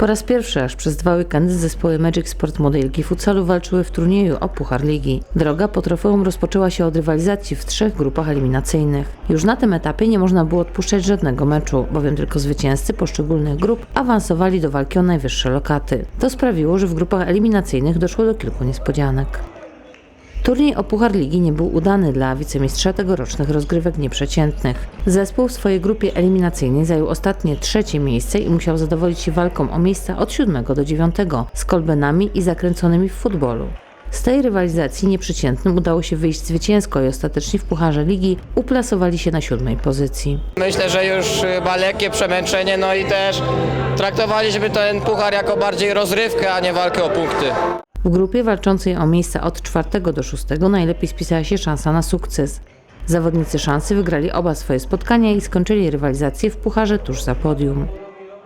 Po raz pierwszy aż przez dwa weekendy zespoły Magic Sport Modelki Futsalu walczyły w turnieju o Puchar Ligi. Droga po trofeum rozpoczęła się od rywalizacji w trzech grupach eliminacyjnych. Już na tym etapie nie można było odpuszczać żadnego meczu, bowiem tylko zwycięzcy poszczególnych grup awansowali do walki o najwyższe lokaty. To sprawiło, że w grupach eliminacyjnych doszło do kilku niespodzianek. Turniej o Puchar Ligi nie był udany dla wicemistrza tegorocznych rozgrywek nieprzeciętnych. Zespół w swojej grupie eliminacyjnej zajął ostatnie trzecie miejsce i musiał zadowolić się walką o miejsca od 7 do 9 z kolbenami i zakręconymi w futbolu. Z tej rywalizacji nieprzeciętnym udało się wyjść zwycięsko i ostatecznie w Pucharze Ligi uplasowali się na siódmej pozycji. Myślę, że już chyba lekkie przemęczenie, no i też traktowaliśmy ten puchar jako bardziej rozrywkę, a nie walkę o punkty. W grupie walczącej o miejsca od 4 do 6 najlepiej spisała się szansa na sukces. Zawodnicy szansy wygrali oba swoje spotkania i skończyli rywalizację w pucharze tuż za podium.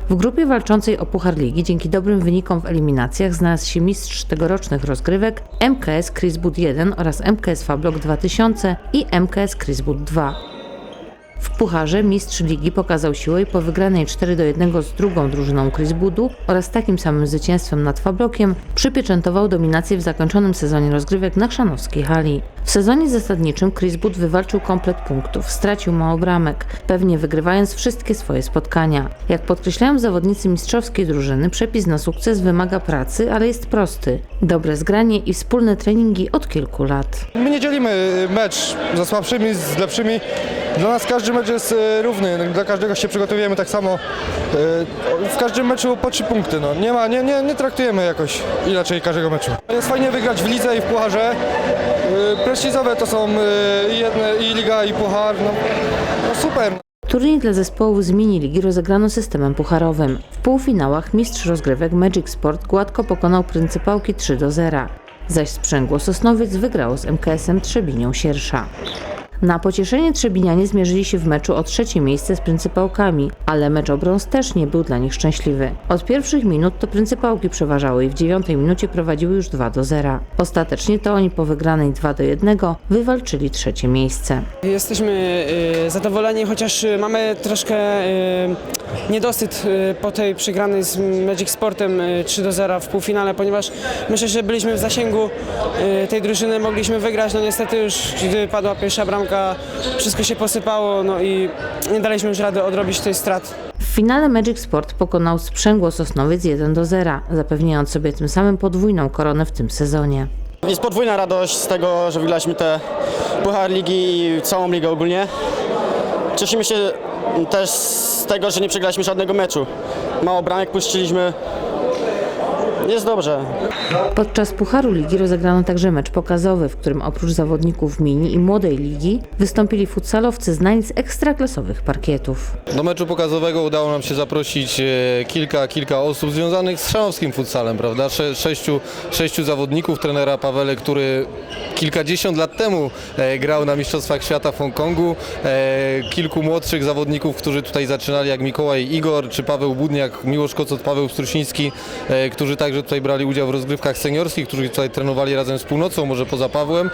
W grupie walczącej o Puchar Ligi dzięki dobrym wynikom w eliminacjach znalazł się mistrz tegorocznych rozgrywek MKS Chrisbud 1 oraz MKS Fablok 2000 i MKS Chrisbud 2. W pucharze mistrz ligi pokazał siłę i po wygranej 4 do 1 z drugą drużyną Chris Budu oraz takim samym zwycięstwem nad Fablokiem przypieczętował dominację w zakończonym sezonie rozgrywek na Chrzanowskiej hali. W sezonie zasadniczym Chris Bud wywalczył komplet punktów, stracił mało bramek, pewnie wygrywając wszystkie swoje spotkania. Jak podkreślają zawodnicy mistrzowskiej drużyny, przepis na sukces wymaga pracy, ale jest prosty. Dobre zgranie i wspólne treningi od kilku lat. My nie dzielimy mecz ze słabszymi, z lepszymi. Dla nas każdy mecz jest e, równy, dla każdego się przygotowujemy tak samo. E, W każdym meczu po trzy punkty. No. Nie, ma, nie, nie, nie traktujemy jakoś inaczej każdego meczu. Jest fajnie wygrać w lidze i w pucharze. E, Prestiżowe to są i jedne, i liga, i puchar. No, no super. Turniej dla zespołów z mini-ligi rozegrano systemem pucharowym. W półfinałach mistrz rozgrywek Magic Sport gładko pokonał pryncypałki 3 do 0, zaś Sprzęgło Sosnowiec wygrało z MKS-em Trzebinią Siersza. Na pocieszenie Trzebinianie zmierzyli się w meczu o trzecie miejsce z pryncypałkami, ale mecz o brąz też nie był dla nich szczęśliwy. Od pierwszych minut to pryncypałki przeważały i w dziewiątej minucie prowadziły już 2 do 0. Ostatecznie to oni po wygranej 2 do 1 wywalczyli trzecie miejsce. Jesteśmy y, zadowoleni, chociaż mamy troszkę y, niedosyt y, po tej przegranej z Magic Sportem y, 3 do 0 w półfinale, ponieważ myślę, że byliśmy w zasięgu y, tej drużyny, mogliśmy wygrać. No niestety już gdy padła pierwsza bramka, wszystko się posypało no i nie daliśmy już rady odrobić tej straty. W finale Magic Sport pokonał Sprzęgło Sosnowiec 1 do 0, zapewniając sobie tym samym podwójną koronę w tym sezonie. Jest podwójna radość z tego, że wygraliśmy te Puchar Ligi i całą ligę ogólnie. Cieszymy się też z tego, że nie przegraliśmy żadnego meczu. Mało bramek puściliśmy. Jest dobrze. Podczas Pucharu Ligi rozegrano także mecz pokazowy, w którym oprócz zawodników mini i młodej ligi wystąpili futsalowcy znani z ekstraklasowych parkietów. Do meczu pokazowego udało nam się zaprosić e, kilka, kilka osób związanych z szanowskim futsalem, prawda? Sze, sześciu, sześciu zawodników, trenera Pawele, który kilkadziesiąt lat temu e, grał na Mistrzostwach Świata w Hongkongu, e, kilku młodszych zawodników, którzy tutaj zaczynali, jak Mikołaj Igor, czy Paweł Budniak, Miłosz Kocot, Paweł Strusiński, e, którzy także tutaj brali udział w rozgrywkach seniorskich, którzy tutaj trenowali razem z Północą, może poza Pawłem.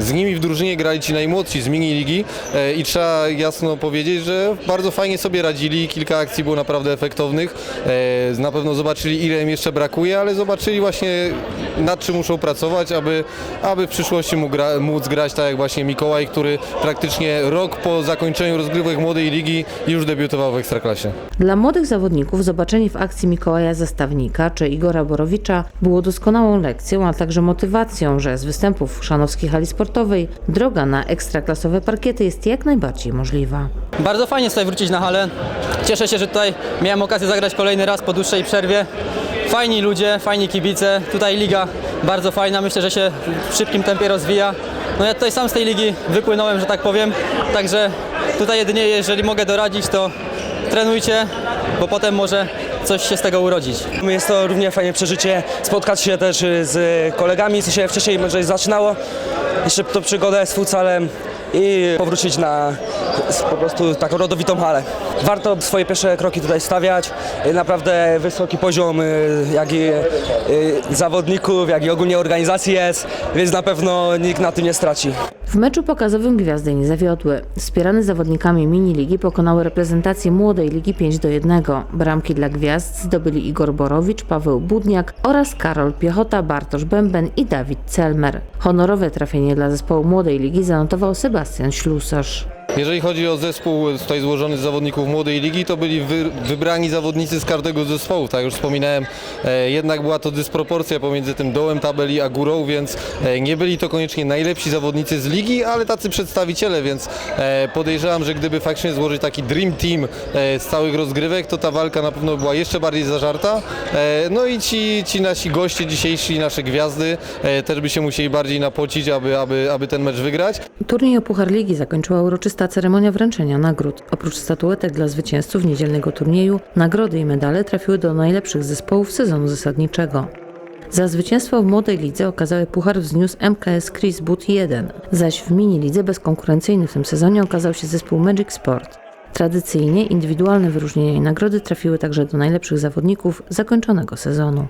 Z nimi w drużynie grali ci najmłodsi z mini-ligi e, i trzeba jasno powiedzieć, że bardzo fajnie sobie radzili, kilka akcji było naprawdę efektownych. E, Na pewno zobaczyli ile im jeszcze brakuje, ale zobaczyli właśnie nad czym muszą pracować, aby, aby w przyszłości mógł gra, móc grać tak jak właśnie Mikołaj, który praktycznie rok po zakończeniu rozgrywek młodej ligi już debiutował w Ekstraklasie. Dla młodych zawodników zobaczenie w akcji Mikołaja Zastawnika czy Igora Borowicza było doskonałą lekcją, a także motywacją, że z występów w Szanowskiej Hali Sportowej droga na ekstraklasowe parkiety jest jak najbardziej możliwa. Bardzo fajnie tutaj wrócić na halę. Cieszę się, że tutaj miałem okazję zagrać kolejny raz po dłuższej przerwie. Fajni ludzie, fajni kibice. Tutaj liga bardzo fajna, myślę, że się w szybkim tempie rozwija. No ja tutaj sam z tej ligi wypłynąłem, że tak powiem. Także tutaj jedynie jeżeli mogę doradzić, to trenujcie, bo potem może coś się z tego urodzić. Jest to równie fajne przeżycie, spotkać się też y, z kolegami, co się wcześniej może zaczynało, jeszcze to przygodę z futsalem i powrócić na po prostu taką rodowitą halę. Warto swoje pierwsze kroki tutaj stawiać. Y, Naprawdę wysoki poziom y, jak i y, zawodników, jak i ogólnie organizacji jest, więc na pewno nikt na tym nie straci. W meczu pokazowym gwiazdy nie zawiodły. Wspierane zawodnikami mini-ligi pokonały reprezentację młodej ligi 5 do 1. Bramki dla gwiazd zdobyli Igor Borowicz, Paweł Budniak oraz Karol Piechota, Bartosz Bęben i Dawid Celmer. Honorowe trafienie dla zespołu młodej ligi zanotował Sebastian Ślusarz. Jeżeli chodzi o zespół tutaj złożony z zawodników młodej ligi, to byli wy, wybrani zawodnicy z każdego zespołu. Tak już wspominałem, e, jednak była to dysproporcja pomiędzy tym dołem tabeli a górą, więc e, nie byli to koniecznie najlepsi zawodnicy z ligi, ale tacy przedstawiciele, więc e, podejrzewam, że gdyby faktycznie złożyć taki dream team e, z całych rozgrywek, to ta walka na pewno była jeszcze bardziej zażarta. E, no i ci, ci nasi goście dzisiejsi, nasze gwiazdy, e, też by się musieli bardziej napocić, aby, aby, aby ten mecz wygrać. Turniej o Puchar Ligi zakończyła uroczysta ceremonia wręczenia nagród. Oprócz statuetek dla zwycięzców niedzielnego turnieju, nagrody i medale trafiły do najlepszych zespołów sezonu zasadniczego. Za zwycięstwo w młodej lidze okazały puchar wzniósł MKS Chris Boot 1, zaś w mini lidze bezkonkurencyjny w tym sezonie okazał się zespół Magic Sport. Tradycyjnie indywidualne wyróżnienia i nagrody trafiły także do najlepszych zawodników zakończonego sezonu.